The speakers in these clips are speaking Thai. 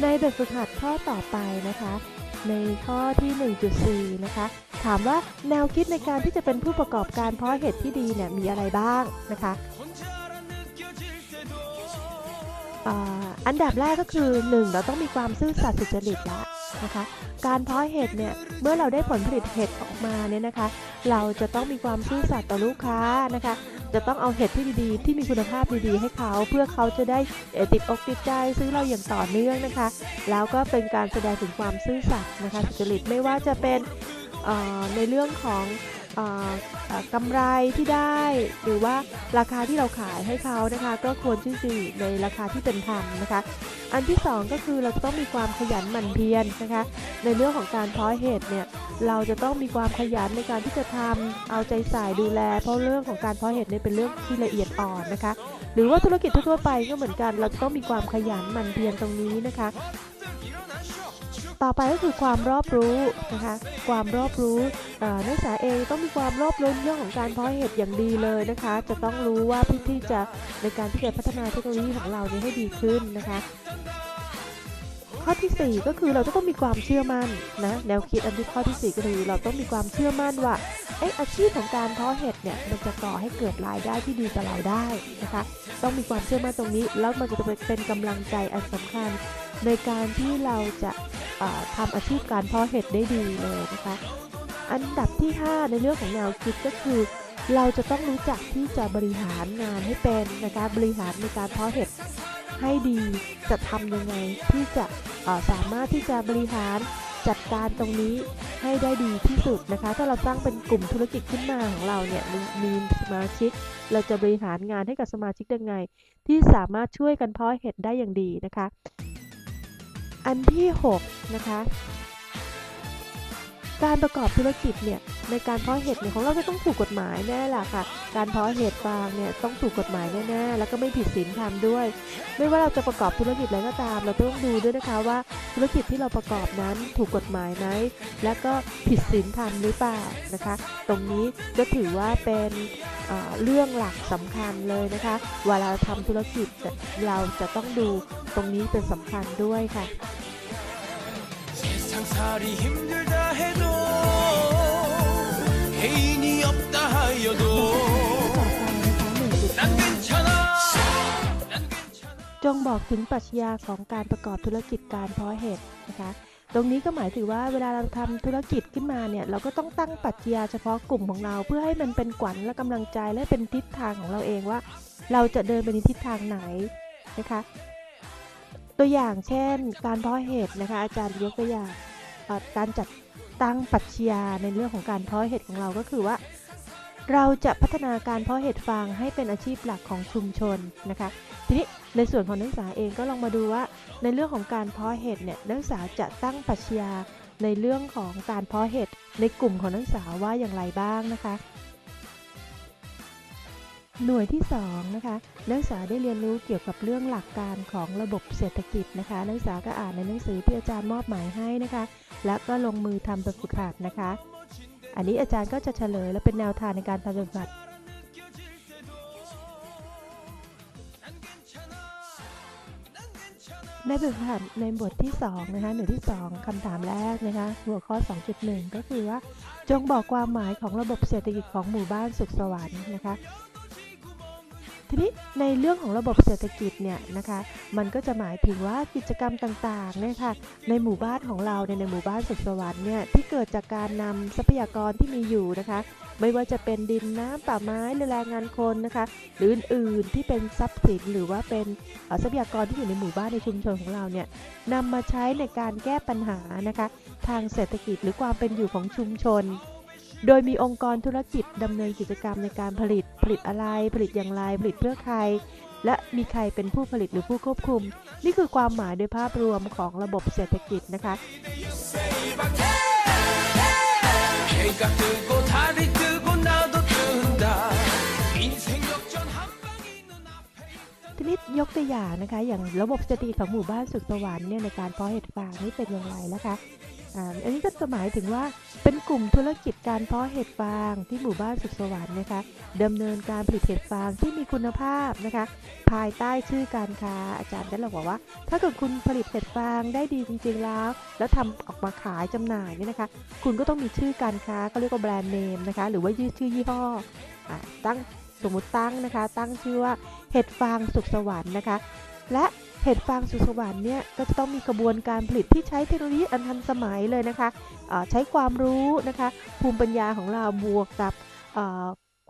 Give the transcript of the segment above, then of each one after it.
ในแบบฝึกหัดข้อต่อไปนะคะ ในข้อที่ 1.4 นะคะ ถามว่าแนวคิดในการที่จะเป็นผู้ประกอบการเพราะเห็ดที่ดีเนี่ยมีอะไรบ้างนะคะอันดับแรกก็คือ 1 เราต้องมีความซื่อสัตย์สุจริตละนะคะ การเพาะเห็ดเนี่ยเมื่อเราได้ผลผลิตเห็ดออกมาเนี่ยนะคะ เราจะต้องมีความซื่อสัตย์ต่อลูกค้านะคะ จะต้องเอาเห็ดที่ดีๆ ที่มีคุณภาพดีๆ ให้เขา เพื่อเขาจะได้ติดอกติดใจซื้อเราอย่างต่อเนื่องนะคะ แล้วก็เป็นการแสดงถึงความซื่อสัตย์นะคะสุจริตไม่ว่าจะเป็นในเรื่องของ กำไรที่ได้ หรือว่าราคาที่เราขายให้เขานะคะ ก็ควรที่จะอยู่ในราคาที่เป็นธรรมนะคะ อันที่สองก็คือเราจะต้องมีความขยันหมั่นเพียรนะคะ ในเรื่องของการเพาะเห็ดเนี่ยเราจะต้องมีความขยันในการที่จะทำเอาใจใส่ดูแล เพราะเรื่องของการเพาะเห็ดเนี่ยเป็นเรื่องที่ละเอียดอ่อนนะคะ หรือว่าธุรกิจทั่วไปก็เหมือนกัน เราจะต้องมีความขยันหมั่นเพียรตรงนี้นะคะ ต่อไปก็คือความรอบรู้นะคะ ความรอบรู้นักศึกษาเองต้องมีความรอบรู้เรื่องของการเพาะเห็ดอย่างดีเลยนะคะ จะต้องรู้ว่าพิธีจะในการที่จะพัฒนาเทคโนโลยีของเราเนี่ยให้ดีขึ้นนะคะข้อทีสี่ 4 ก็คือเราจะต้องมีความเชื่อมั่นนะแนวคิดอันที่ข้อที่ 4 ก็คือเราต้องมีความเชื่อมั่นว่าเอ๊ะอาชีพของการเพาะเห็ดเนี่ยมันจะก่อให้เกิดรายได้ที่ดีกับเราได้นะคะ ต้องมีความเชื่อมั่นตรงนี้ แล้วมันจะเป็นกำลังใจอันสำคัญ ในการที่เราจะ ทำอาชีพการเพาะเห็ดได้ดีเลยนะคะ อันดับที่ 5 ในเรื่องของแนวคิดก็คือ เราจะต้องรู้จักที่จะบริหารงานให้เป็นนะคะบริหารในการเพาะเห็ดให้ดีจะทำยังไงที่จะสามารถที่จะบริหารจัดการตรงนี้ให้ได้ดีที่สุดนะคะ ถ้าเราตั้งเป็นกลุ่มธุรกิจขึ้นมาของเราเนี่ยมีสมาชิก เราจะบริหารงานให้กับสมาชิกยังไง ที่สามารถช่วยกันเพาะเห็ดได้อย่างดีนะคะ อันที่ 6 นะคะ การประกอบธุรกิจเนี่ยในการเพาะเห็ดเนี่ยของเราจะต้องถูกกฎหมายแน่ล่ะค่ะ การเพาะเห็ดฟางเนี่ยต้องถูกกฎหมายแน่ๆแล้วก็ไม่ผิดศีลธรรมด้วย ไม่ว่าเราจะประกอบธุรกิจอะไรก็ตาม เราต้องดูด้วยนะคะว่าธุรกิจที่เราประกอบนั้นถูกกฎหมายไหมและก็ผิดศีลธรรมหรือเปล่านะคะ ตรงนี้ก็ถือว่าเป็นเรื่องหลักสำคัญเลยนะคะเวลาเราทำธุรกิจเราจะต้องดูตรงนี้เป็นสำคัญด้วยค่ะ 상살이 힘들다 해도 해인이 없다 하여도 ต่อไปนะคะ 난 괜찮아 난 괜찮아 จงบอกถึงปรัชญาของการประกอบธุรกิจการเพาะเห็ดนะคะ ตรงนี้ก็หมายถึงว่าเวลาเราทำธุรกิจขึ้นมาเนี่ย เราก็ต้องตั้งปรัชญาเฉพาะกลุ่มของเรา เพื่อให้มันเป็นขวัญและกำลังใจและเป็นทิศทางของเราเองว่า เราจะเดินไปในทิศทางไหนนะคะ ตัวอย่างเช่น การเพาะเห็ดนะคะ อาจารย์ยกตัวอย่างการจัดตั้งปรัชญาในเรื่องของการเพาะเห็ดของเราก็คือว่า เราจะพัฒนาการเพาะเห็ดฟางให้เป็นอาชีพหลักของชุมชนนะคะ ทีนี้ในส่วนของนักศึกษาเองก็ลองมาดูว่าในเรื่องของการเพาะเห็ดเนี่ยนักศึกษาจะตั้งปรัชญาในเรื่องของการเพาะเห็ดในกลุ่มของนักศึกษาว่าอย่างไรบ้างนะคะ หน่วยที่2นะคะนักศึกษาได้เรียนรู้เกี่ยวกับเรื่องหลักการของระบบเศรษฐกิจนะคะ นักศึกษาก็อ่านในหนังสือที่อาจารย์มอบหมายให้นะคะ และก็ลงมือทำแบบฝึกหัดนะคะ อันนี้อาจารย์ก็จะเฉลยและเป็นแนวทางในการทำแบบฝึกหัดในบทหัดในบทที่ 2 นะคะหน่วยที่ 2คำถามแรกนะคะ หัวข้อ 2.1 ก็คือว่า จงบอกความหมายของระบบเศรษฐกิจของหมู่บ้านสุขสวรรค์นะคะ ทีนี้ในเรื่องของระบบเศรษฐกิจเนี่ยนะคะมันก็จะหมายถึงว่ากิจกรรมต่างๆเนี่ยค่ะในหมู่บ้านของเราในยในหมู่บ้านสุขสวรรค์เนี่ยที่เกิดจากการนำทรัพยากรที่มีอยู่นะคะ ไม่ว่าจะเป็นดินน้ำป่าไม้หรือแรงงานคนนะคะหรืออื่นๆที่เป็นทรัพย์สินหรือว่าเป็นทรัพยากรที่อยู่ในหมู่บ้านในชุมชนของเราเนี่ยนำมาใช้ในการแก้ปัญหานะคะทางเศรษฐกิจหรือความเป็นอยู่ของชุมชน โดยมีองค์กรธุรกิจดำเนินกิจกรรมในการผลิต ผลิตอะไร ผลิตอย่างไร ผลิตเพื่อใคร และมีใครเป็นผู้ผลิตหรือผู้ควบคุม นี่คือความหมายโดยภาพรวมของระบบเศรษฐกิจนะคะ ทีนี้ยกตัวอย่างนะคะ อย่างระบบเศรษฐกิของหมู่บ้านสุขสวรรค์เนี่ยในการเพาะเห็ดฟางนี่เป็นอย่างไรนะคะ อันนี้ก็จะหมายถึงว่าเป็นกลุ่มธุรกิจการเพาะเห็ดฟางที่หมู่บ้านสุขสวรรค์นะคะดำเนินการผลิตเห็ดฟางที่มีคุณภาพนะคะ ภายใต้ชื่อการค้าอาจารย์ก็เลยบอกว่า ถ้าเกิดคุณผลิตเห็ดฟางได้ดีจริงๆแล้ว แล้วทำออกมาขายจำหน่ายเนี่ยนะคะ คุณก็ต้องมีชื่อการค้าก็เรียกว่าแบรนด์เนมนะคะ หรือว่าชื่อชื่อยี่ห้ออตั้งสมมุติตั้งนะคะ ตั้งชื่อว่าเห็ดฟางสุขสวรรค์นะคะ และ เห็ดฟางสุสวรรค์เนี่ยก็จะต้องมีกระบวนการผลิตที่ใช้เทคโนโลยีอันทันสมัยเลยนะคะใช้ความรู้นะคะภูมิปัญญาของเราบวกกับ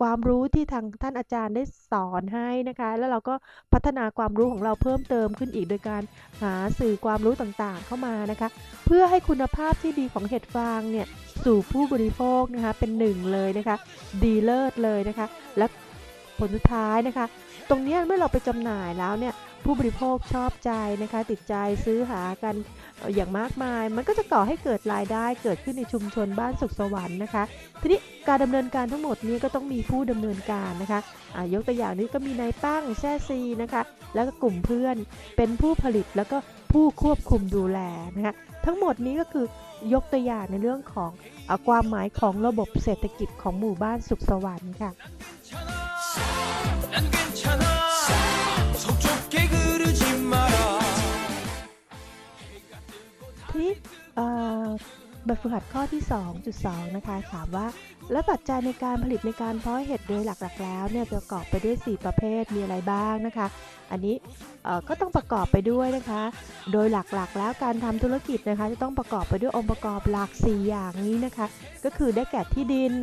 ความรู้ที่ทางท่านอาจารย์ได้สอนให้นะคะ แล้วเราก็พัฒนาความรู้ของเราเพิ่มเติมขึ้นอีกโดยการหาสื่อความรู้ต่างๆเข้ามานะคะ เพื่อให้คุณภาพที่ดีของเห็ดฟางเนี่ยสู่ผู้บริโภคนะคะเป็นหนึ่งเลยนะคะ ดีเลิศเลยนะคะ และผลสุดท้ายนะคะ ตรงนี้เมื่อเราไปจำหน่ายแล้วเนี่ย ผู้บริโภคชอบใจนะคะ ติดใจซื้อหากันอย่างมากมาย มันก็จะก่อให้เกิดรายได้เกิดขึ้นในชุมชนบ้านสุขสวรรค์นะคะ ทีนี้การดำเนินการทั้งหมดนี้ก็ต้องมีผู้ดำเนินการนะคะยกตัวอย่างนี้ก็มีนายตั้งแช่ซีนะคะ แล้วก็กลุ่มเพื่อนเป็นผู้ผลิตแล้วก็ผู้ควบคุมดูแลนะคะทั้งหมดนี้ก็คือยกตัวอย่างในเรื่องของอความหมายของระบบเศรษฐกิจของหมู่บ้านสุขสวรรค์ค่ะ ที่แบทฝึกหัดข้อที่ 2.2 นะคะ ถามว่า และปัจจัยในการผลิตในการเพาะเห็ดโดยหลักๆ แล้วเนี่ยประกอบไปด้วย 4 ประเภทมีอะไรบ้างนะคะ อันนี้ก็ต้องประกอบไปด้วยนะคะ โดยหลักๆ แล้วการทำธุรกิจนะคะ จะต้องประกอบไปด้วยองค์ประกอบหลัก 4 อย่างนี้นะคะ ก็คือได้แก่ที่ดิน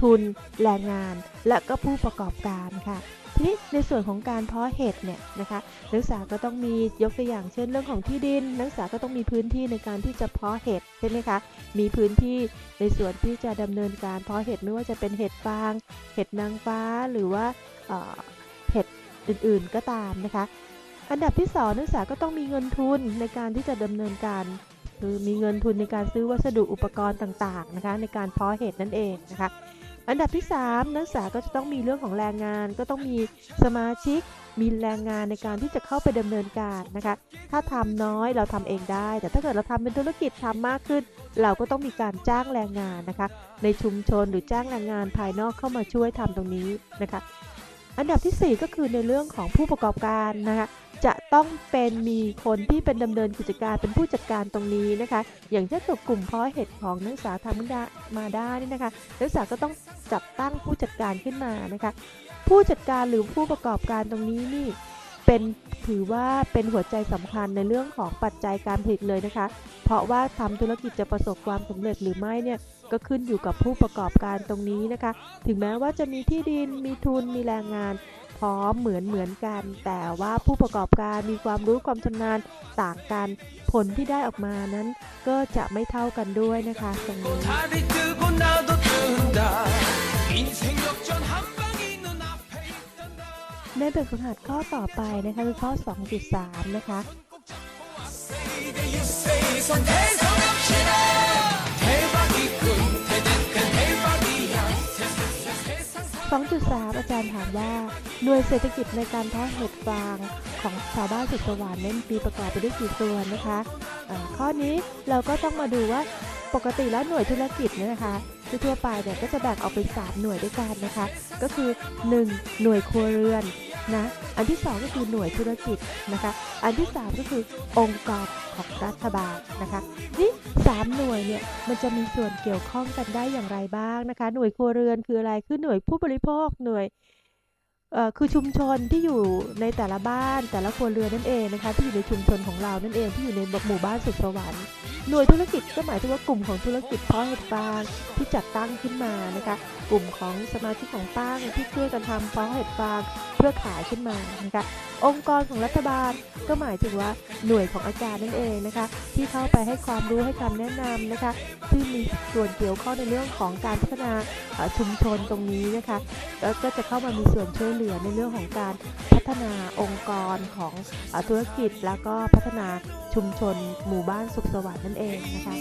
ทุน แรงงาน และก็ผู้ประกอบการค่ะ ทีนี้ในส่วนของการเพาะเห็ดเนี่ยนะคะนักศึกษาก็ต้องมียกตัวอย่างเช่นเรื่องของที่ดิน นักศึกษาก็ต้องมีพื้นที่ในการที่จะเพาะเห็ดใช่ไหมคะ มีพื้นที่ในส่วนที่จะดำเนินการเพาะเห็ดไม่ว่าจะเป็นเห็ดฟาง เห็ดนางฟ้าหรือว่าเอ่อเห็ดอื่นๆก็ตามนะคะ อันดับที่สองนักศึกษาก็ต้องมีเงินทุนในการที่จะดำเนินการคือมีเงินทุนในการซื้อวัสดุอุปกรณ์ต่างๆนะคะในการเพาะเห็ดนั่นเองนะคะ อันดับที่ 3 นักศึกษาก็จะต้องมีเรื่องของแรงงาน ก็ต้องมีสมาชิก มีแรงงานในการที่จะเข้าไปดำเนินการนะคะ ถ้าทำน้อยเราทำเองได้ แต่ถ้าเกิดเราทำเป็นธุรกิจทำมากขึ้น เราก็ต้องมีการจ้างแรงงานนะคะ ในชุมชนหรือจ้างแรงงานภายนอกเข้ามาช่วยทำตรงนี้นะคะ อันดับทีสี่ 4 ก็คือในเรื่องของผู้ประกอบการนะคะ จะต้องเป็นมีคนที่เป็นดำเนินกิจการเป็นผู้จัดการตรงนี้นะคะ อย่างเช่นตัวกลุ่มเพาะเห็ดของนักศึกษาทำได้มาได้นี่นะคะนักศึกษาก็ต้องจัดตั้งผู้จัดการขึ้นมานะคะ ผู้จัดการหรือผู้ประกอบการตรงนี้นี่เป็นถือว่าเป็นหัวใจสำคัญในเรื่องของปัจจัยการผลิตเลยนะคะ เพราะว่าทำธุรกิจจะประสบความสำเร็จหรือไม่เนี่ยก็ขึ้นอยู่กับผู้ประกอบการตรงนี้นะคะ ถึงแม้ว่าจะมีที่ดินมีทุนมีแรงงาน พร้อมเหมือนเหมือนกัน แต่ว่าผู้ประกอบการมีความรู้ความชำนาญต่างกัน ผลที่ได้ออกมานั้น ก็จะไม่เท่ากันด้วยนะคะตรงนี้ในแบบฝึกหัดข้อต่อไปนะคะคือข้อ 2.3 นะคะสองจุดสามอาจารย์ถามว่า หน่วยเศรษฐกิจในการเพาะเห็ดฟางของชาวบ้านสุขสวรรค์นั้นมีประกอบไปด้วยกี่ส่วนนะคะเอ่อข้อนี้เราก็ต้องมาดูว่าปกติแล้วหน่วยธุรกิจเนี่ยนะคะทั่วไปเนี่ยก็จะแบ่งออกเป็น3หน่วยด้วยกันนะคะ ก็คือ 1. หน่วยครัวเรือนนะอันที่ 2 ก็คือหน่วยธุรกิจนะคะ อันที่ 3 ก็คือองค์กรของรัฐบาลนะคะนี่สามหน่วยเนี่ยมันจะมีส่วนเกี่ยวข้องกันได้อย่างไรบ้างนะคะ หน่วยครัวเรือนคืออะไรคือหน่วยผู้บริโภคหน่วย คือชุมชนที่อยู่ในแต่ละบ้านแต่ละครัวเรือนนั่นเองนะคะ ที่อยู่ในชุมชนของเรานั่นเองที่อยู่ในหมู่บ้านสุขสวรรค์หน่วยธุรกิจก็หมายถึงว่ากลุ่มของธุรกิจพาะเห็ดฟางที่จัดตั้งขึ้นมานะคะ กลุ่มของสมาชิกของตั้งที่ช่วยกันทำพาะเห็ดฟางเพื่อขายขึ้นมานะคะ องค์กรของรัฐบาลก็หมายถึงว่าหน่วยของอาจารย์นั่นเองนะคะ ที่เข้าไปให้ความรู้ให้คำแนะนำนะคะซึ่มีส่วนเกี่ยวข้องในเรื่องของการพัฒนาชุมชนตรงนี้นะคะแล้วก็จะเข้ามามีส่วนช่วยเหลือในเรื่องของการพัฒนาองค์กรของธุรกิจ แล้วก็พัฒนาชุมชนหมู่บ้านสุขสวัสดิ์นั่นเองนะคะ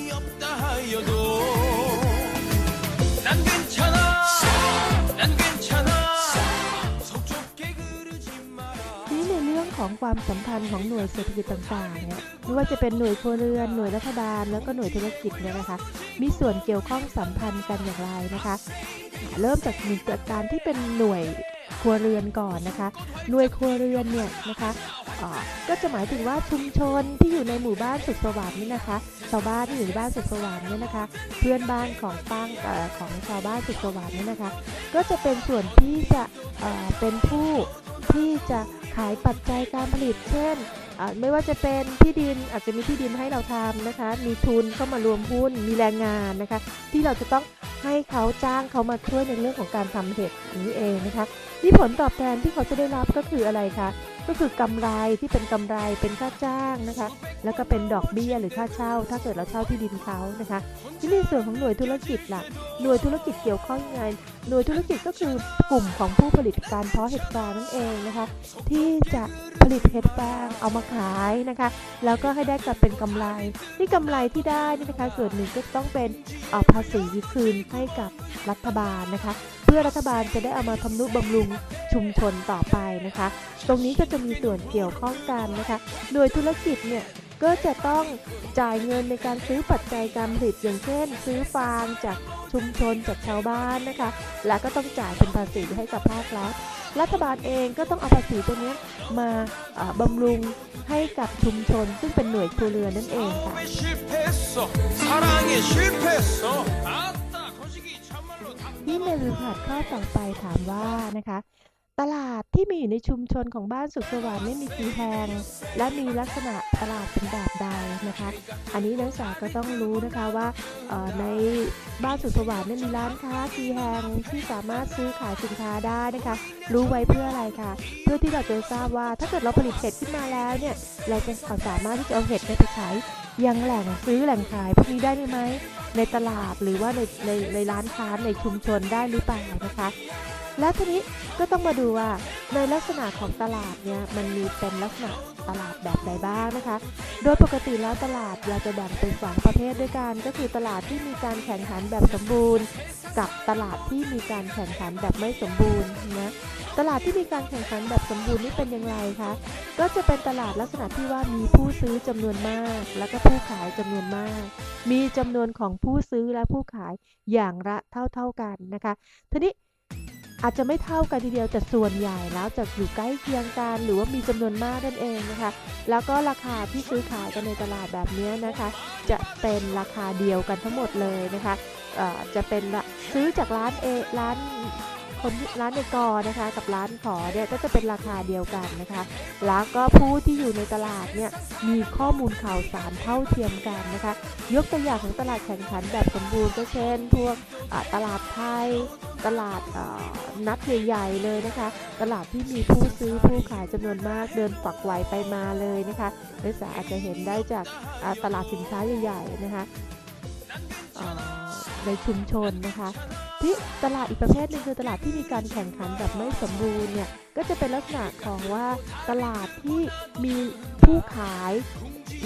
ของความสัมพันธ์ของหน่วยเศรษฐกิจต่างๆเนี่ยไม่ว่าจะเป็นหน่วยครัวเรือน หน่วยรัฐบาล แล้วก็หน่วยธุรกิจเนี่ยนะคะ มีส่วนเกี่ยวข้องสัมพันธ์กันอย่างไรนะคะ เริ่มจากหน่งจากการที่เป็นหน่วย รัวเรือนก่อนนะคะ หน่วยครัวเรือนเนี่ยนะคะก็จะหมายถึงว่าชุมชนที่อยู่ในหมู่บ้านสุขสวัสดิ์นี่นะคะชาวบ้านที่อยู่ในบ้านสุขสวัสดิ์เนี่ยนะคะ เพื่อนบ้านของป้างอของชาวบ้านสุขสวัสดิ์เนี่ยนะคะ ก็จะเป็นส่วนที่จะเป็นผู้ที่จะขายปัจจัยการผลิต เช่นไม่ว่าจะเป็นที่ดินอาจจะมีที่ดินให้เราทำนะคะ มีทุนเข้ามารวมหุ้นมีแรงงานนะคะ ที่เราจะต้อง ให้เขาจ้างเขามาช่วยในเรื่องของการทำเห็ดนี้เองนะคะนี่ผลตอบแทนที่เขาจะได้รับก็คืออะไรคะ ก็คือกำไรที่เป็นกำไรเป็นค่าจ้างนะคะ แล้วก็เป็นดอกเบี้ยหรือค่าเช่า ถ้าเกิดเราเช่าที่ดินเขานะคะที่ในส่วนของหน่วยธุรกิจล่ะหน่วยธุรกิจเกี่ยวข้องยังไงหน่วยธุรกิจก็คือกลุ่มของผู้ผลิตการเพาะเห็ดฟางนั่นเองนะคะ ที่จะผลิตเห็ดฟางเอามาขายนะคะ แล้วก็ให้ได้กลับเป็นกำไรนี่กำไรที่ได้นี่นะคะ ส่วนหนึ่งก็ต้องเป็นภาษีคืนให้กับรัฐบาลนะคะ เพื่อรัฐบาลจะได้เอามาทำนุบำรุงชุมชนต่อไปนะคะ ตรงนี้ก็จะจะมีส่วนเกี่ยวข้องกันนะคะ โดยธุรกิจเนี่ยก็จะต้องจ่ายเงินในการซื้อปัจจัยการผลิตอย่างเช่น ซื้อฟางจากชุมชนจากชาวบ้านนะคะ แล้วก็ต้องจ่ายเป็นภาษีให้กับภาครัฐรัฐบาลเองก็ต้องเอาภาษีตัวนี้มาบำรุงให้กับชุมชน ซึ่งเป็นหน่วยครัวเรือนนั่นเองค่ะที่ในรูปหัดข้อต่อไปถามว่านะคะ ตลาดที่มีอยู่ในชุมชนของบ้านสุขสวัสดิ์เนี่มีกี่แห่งและมีลักษณะตลาดเป็นแบบใดนะคะ อันนี้นักศึกษาก็ต้องรู้นะคะว่าในบ้านสุขสวัสดิ์เนี่ยมีร้านค้ากี่แห่งที่สามารถซื้อขายสินค้าได้นะคะ รู้ไว้เพื่ออะไรคะเพื่อที่เราจะทราบว่าถ้าเกิดเราผลิตเห็ดขึ้นมาแล้วเนี่ยเราจะสามารถที่จะเอาเห็ดไปขายยังแหล่งซื้อแหล่งขายพวกนี้ได้ไหมในตลาดหรือว่าในในในร้านค้าในชุมชนได้หรือเปล่านะคะ แล้วทีนี้ก็ต้องมาดูว่าในลักษณะของตลาดเนี่ยมันมีเป็นลักษณะตลาดแบบใดบ้างนะคะ โดยปกติแล้วตลาดเราจะแบ่งเป็นสองประเภทด้วยกัน ก็คือตลาดที่มีการแข่งขันแบบสมบูรณ์ กับตลาดที่มีการแข่งขันแบบไม่สมบูรณ์นะตลาดที่มีการแข่งขันแบบสมบูรณ์นี่เป็นอย่างไรคะ ก็จะเป็นตลาดลักษณะที่ว่ามีผู้ซื้อจำนวนมาก แล้วก็ผู้ขายจำนวนมาก มีจำนวนของผู้ซื้อและผู้ขายอย่างละเท่า ๆกันนะคะ ทีนี้ อาจจะไม่เท่ากันทีเดียวแต่ส่วนใหญ่แล้วจะอยู่ใกล้เคียงกันหรือว่ามีจำนวนมากนั่นเองนะคะ แล้วก็ราคาที่ซื้อขายกันในตลาดแบบนี้นะคะ จะเป็นราคาเดียวกันทั้งหมดเลยนะคะจะเป็นซื้อจากร้านเอร้าน คนที่ร้านในกอนะคะ กับร้านขอเนี่ยก็จะเป็นราคาเดียวกันนะคะ แล้วก็ผู้ที่อยู่ในตลาดเนี่ยมีข้อมูลข่าวสารเท่าเทียมกันนะคะ ยกตัวอย่างของตลาดแข่งขันแบบสมบูรณ์ก็เช่น พวกตลาดไทยตลาดนัดใหญ่ๆเลยนะคะ ตลาดที่มีผู้ซื้อผู้ขายจำนวนมากเดินฝักไหวไปมาเลยนะคะนักศึกษาอาจจะเห็นได้จากตลาดสินค้าใหญ่ๆนะคะในชุมชนนะคะ ที่ตลาดอีกประเภทหนึ่งคือตลาดที่มีการแข่งขันแบบไม่สมบูรณ์เนี่ยก็จะเป็นลักษณะของว่าตลาดที่มีผู้ขาย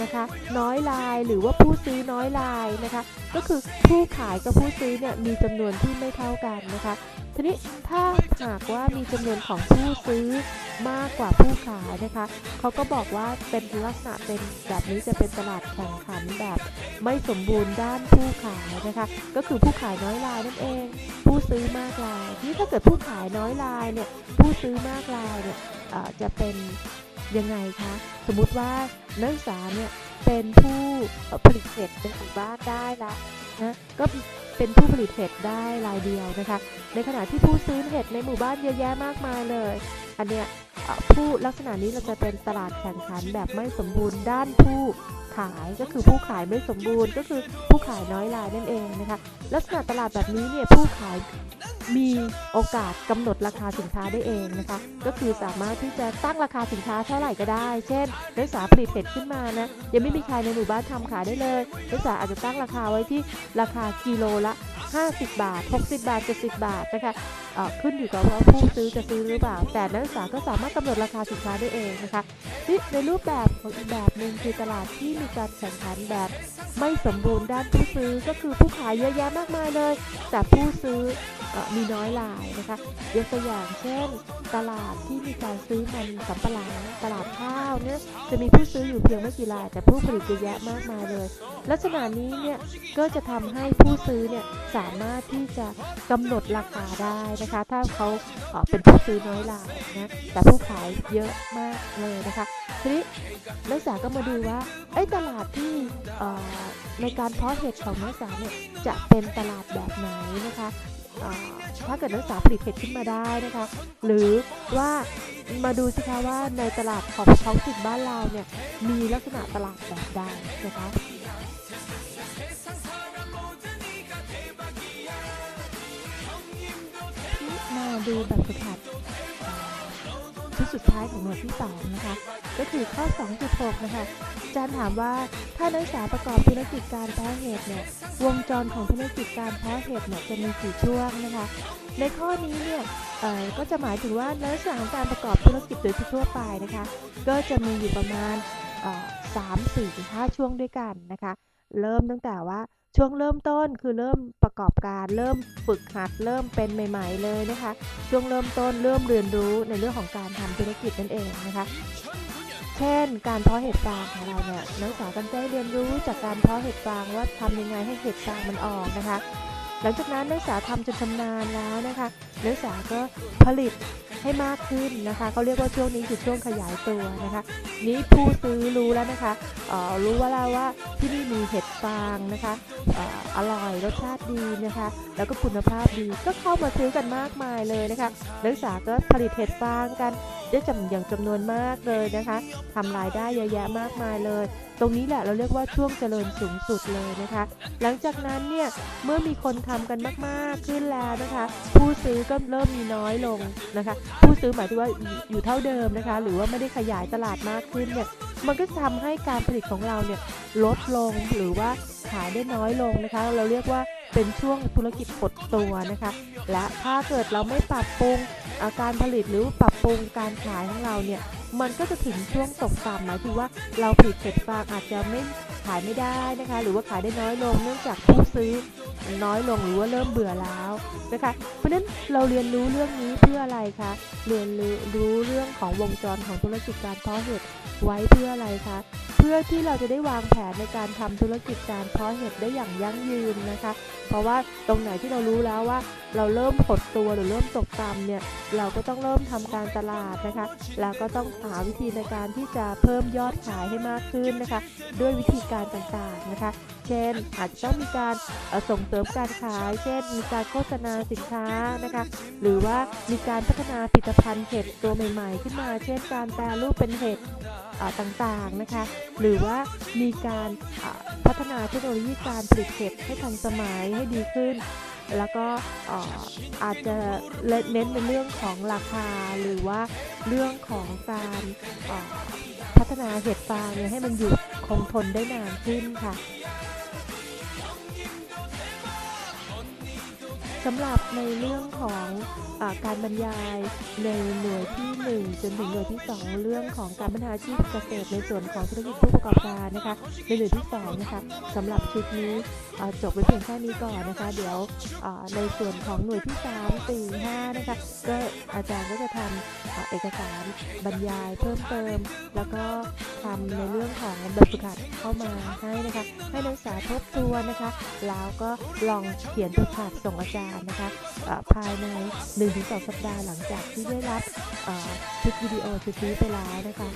นะคะน้อยรายหรือว่าผู้ซื้อน้อยรายนะคะก็คือผู้ขายกับผู้ซื้อเนี่ยมีจำนวนที่ไม่เท่ากันนะคะทีนี้ถ้าหากว่ามีจำนวนของผู้ซื้อ มากกว่าผู้ขายนะคะ เขาก็บอกว่าเป็นลักษณะเป็นแบบนี้จะเป็นตลาดแข่งขันแบบไม่สมบูรณ์ด้านผู้ขายนะคะ ก็คือผู้ขายน้อยรายนั่นเอง ผู้ซื้อมากรายนี่ถ้าเกิดผู้ขายน้อยรายเนี่ยผู้ซื้อมากรายเนี่ยจะเป็นยังไงคะสมมุติว่านักศึกษาเนี่ยเป็นผู้ผลิตเห็ดในหมู่บ้านได้ละนะก็เป็นผู้ผลิตเห็ดได้รายเดียวนะคะ ในขณะที่ผู้ซื้อเห็ดในหมู่บ้านเยอะแยะมากมายเลย อันเนี้ยผู้ลักษณะนี้เราจะเป็นตลาดแข่งขันแบบไม่สมบูรณ์ด้านผู้ขายก็คือผู้ขายไม่สมบูรณ์ก็คือผู้ขายน้อยรายนั่นเองนะคะลักษณะตลาดแบบนี้เนี่ยผู้ขายมีโอกาสกำหนดราคาสินค้าได้เองนะคะ ก็คือสามารถที่จะตั้งราคาสินค้าเท่าไหร่ก็ได้ เช่นนักศึกษาผลิตเห็ดขึ้นมานะยังไม่มีใครในหมู่บ้านทำขายได้เลยนักศึกษาอาจจะตั้งราคาไว้ที่ราคากิโลละ 50 บาท 60 บาท 70 บาทนะคะขึ้นอยู่กับว่าผู้ซื้อจะซื้อหรือเปล่า แต่นักศึกษาก็สามารถกำหนดราคาสินค้าได้เองนะคะนี่ในรูปแบบของอีกแบบหนึ่งคือตลาดที่มีการแข่งขันแบบไม่สมบูรณ์ด้านผู้ซื้อก็คือผู้ขายเยอะแยะมากมายเลย แต่ผู้ซื้อ มีน้อยรายนะคะยกตัวอย่างเช่น ตลาดที่มีการซื้อมันสำปะหลังตลาดข้าวเนี่ยจะมีผู้ซื้ออยู่เพียงไม่กี่รายแต่ผู้ผลิตเยอะแยะมากมายเลย ลักษณะนี้เนี่ยก็จะทำให้ผู้ซื้อเนี่ยสามารถที่จะกำหนดราคาได้นะคะ ถ้าเขาเป็นผู้ซื้อน้อยรายนะแต่ผู้ขายเยอะมากเลยนะคะทีนี้นักศึกษาก็มาดูว่าไอ้ตลาดที่ในการเพาะเห็ดของนักศึกษาเนี่ยจะเป็นตลาดแบบไหนนะคะ ถ้าเกิดนักศึกษาผลิตเห็ดขึ้นมาได้นะคะ หรือว่ามาดูสิคะว่าในตลาดของท้องถิ่นบ้านเราเนี่ยมีลักษณะตลาดแบบใดนะคะมาดูแบบฝึกหัดเอ่อชุดสุดท้ายของหน่วยที่ 2 นะคะ ก็คือข้อ 2.6 นะคะ อาจารย์ถามว่าถ้านักศึกษาประกอบธุรกิจการเพาะเห็ดเนี่ยวงจรของธุรกิจการเพาะเห็ดเนี่ยจะมีกี่ช่วงนะคะ ในข้อนี้เนี่ยก็จะหมายถึงว่านักษณะของการประกอบธุรกิจโดยทั่วไปนะคะ ก็จะมีอยู่ประมาณสามสี่ถึงห้าช่วงด้วยกันนะคะ เริ่มตั้งแต่ว่าช่วงเริ่มต้นคือเริ่มประกอบการเริ่มฝึกหัดเริ่มเป็นใหม่ ๆ เลยนะคะ ช่วงเริ่มต้นเริ่มเรียนรู้ในเรื่องของการทำธุรกิจนั่นเองนะคะ เช่น การเพาะเห็ดฟางของเราเนี่ยนักศึกษาก็ได้เรียนรู้จากการเพาะเห็ดฟางว่าทำยังไงให้เห็ดฟางมันออกนะคะ หลังจากนั้นนักศึกษาทำจนชำนาญแล้วนะคะนักศึกษาก็ผลิตให้มากขึ้นนะคะเขาเรียกว่าช่วงนี้คือช่วงขยายตัวนะคะ นี้ผู้ซื้อรู้แล้วนะคะรู้ว่าแล้วว่าที่นี่มีเห็ดฟางนะคะออร่อยรสชาติดีนะคะ แล้วก็คุณภาพดีก็เข้ามาซื้อกันมากมายเลยนะคะนักศึกษาก็ผลิตเห็ดฟางกัน ได้จำอย่างจำนวนมากเลยนะคะทำรายได้เยอะแยะมากมายเลย ตรงนี้แหละเราเรียกว่าช่วงเจริญสูงสุดเลยนะคะ หลังจากนั้นเนี่ยเมื่อมีคนทำกันมากๆขึ้นแล้วนะคะ ผู้ซื้อก็เริ่มมีน้อยลงนะคะ ผู้ซื้อหมายถึงว่าอยู่เท่าเดิมนะคะ หรือว่าไม่ได้ขยายตลาดมากขึ้นเนี่ยมันก็จะทำให้การผลิตของเราเนี่ยลดลงหรือว่าขายได้น้อยลงนะคะ เราเรียกว่าเป็นช่วงธุรกิจหดตัวนะคะ และถ้าเกิดเราไม่ปรับปรุง การผลิตหรือปรับปรุงการขายของเราเนี่ยมันก็จะถึงช่วงตกต่ำหมายถึงว่าเราผลิตเสร็จฟางอาจจะไม่ขายไม่ได้นะคะ หรือว่าขายได้น้อยลง เนื่องจากผู้ซื้อน้อยลงหรือว่าเริ่มเบื่อแล้วนะคะ เพราะฉะนั้นเราเรียนรู้เรื่องนี้เพื่ออะไรคะเรียนรู้รู้เรื่องของวงจรของธุรกิจการเพาะเห็ดไว้เพื่ออะไรคะ เพื่อที่เราจะได้วางแผนในการทำธุรกิจการเพาะเห็ดได้อย่างยั่งยืนนะคะ เพราะว่าตรงไหนที่เรารู้แล้วว่า เราเริ่มหดตัวหรือเริ่มตกต่ำเนี่ยเราก็ต้องเริ่มทำการตลาดนะคะแล้วก็ต้องหาวิธีในการที่จะเพิ่มยอดขายให้มากขึ้นนะคะ ด้วยวิธีการต่างๆนะคะ เช่น อาจจะต้องมีการส่งเสริมการขาย เช่น มีการโฆษณาสินค้านะคะ หรือว่ามีการพัฒนาผลิตภัณฑ์เห็ดตัวใหม่ ๆ ขึ้นมา เช่น การแปรรูปเป็นเห็ดต่างๆนะคะ หรือว่ามีการพัฒนาเทคโนโลยีการผลิตเห็ดให้ทันสมัยให้ดีขึ้น แล้วก็อาจจะเน้นในเรื่องของราคาหรือว่าเรื่องของการพัฒนาเห็ดฟางเนี่ยให้มันอยู่คงทนได้นานขึ้นค่ะ สำหรับในเรื่องของอการบรรยายในหน่วยที่ 1 จนถึงหน่วยที่ 2 เรื่องของการพัฒนาชีพเกษตรในส่วนของธุรกิจผู้ประกอบการนะคะในหน่วยที่2นะคะสำหรับชุดนี้จบไว้เพียงแค่นี้ก่อนนะคะ เดี๋ยวในส่วนของหน่วยที่ 3 4 5นะคะก็อาจารย์ก็จะทำเอ่อเอกสารบรรยายเพิ่มเติม แล้วก็ทำในเรื่องของแบบฝึกหัดเข้ามาให้นะคะให้นักศึกษาทบทวนนะคะ แล้วก็ลองเขียนบบฝึกหัดส่งอาจารย์านะคะภายใน 1-2 สัปดาห์หลังจากที่ได้รับคลิปวิดีโอชุดนี้ไปแล้วนะคะ